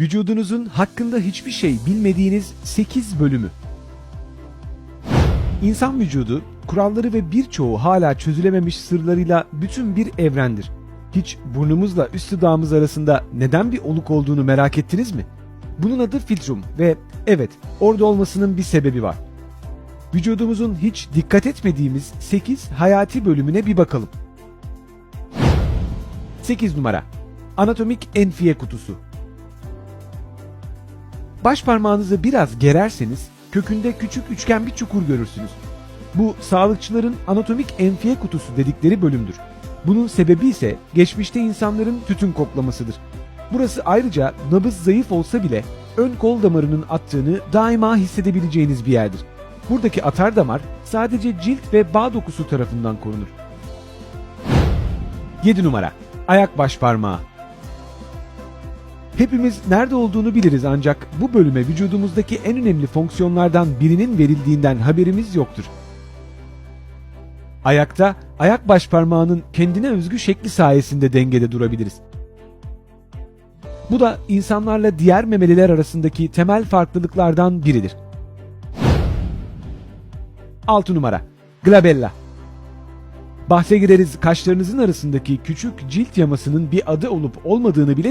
Vücudunuzun hakkında hiçbir şey bilmediğiniz 8 bölümü. İnsan vücudu, kuralları ve birçoğu hala çözülememiş sırlarıyla bütün bir evrendir. Hiç burnumuzla üst dudağımız arasında neden bir oluk olduğunu merak ettiniz mi? Bunun adı filtrum ve evet orada olmasının bir sebebi var. Vücudumuzun hiç dikkat etmediğimiz 8 hayati bölümüne bir bakalım. 8 numara Anatomik enfiye kutusu Baş parmağınızı biraz gererseniz kökünde küçük üçgen bir çukur görürsünüz. Bu sağlıkçıların anatomik enfiye kutusu dedikleri bölümdür. Bunun sebebi ise geçmişte insanların tütün koklamasıdır. Burası ayrıca nabız zayıf olsa bile ön kol damarının attığını daima hissedebileceğiniz bir yerdir. Buradaki atar damar sadece cilt ve bağ dokusu tarafından korunur. 7 numara Ayak baş parmağı Hepimiz nerede olduğunu biliriz ancak bu bölüme vücudumuzdaki en önemli fonksiyonlardan birinin verildiğinden haberimiz yoktur. Ayakta ayak baş parmağının kendine özgü şekli sayesinde dengede durabiliriz. Bu da insanlarla diğer memeliler arasındaki temel farklılıklardan biridir. 6 numara Glabella Bahse gireriz kaşlarınızın arasındaki küçük cilt yamasının bir adı olup olmadığını bile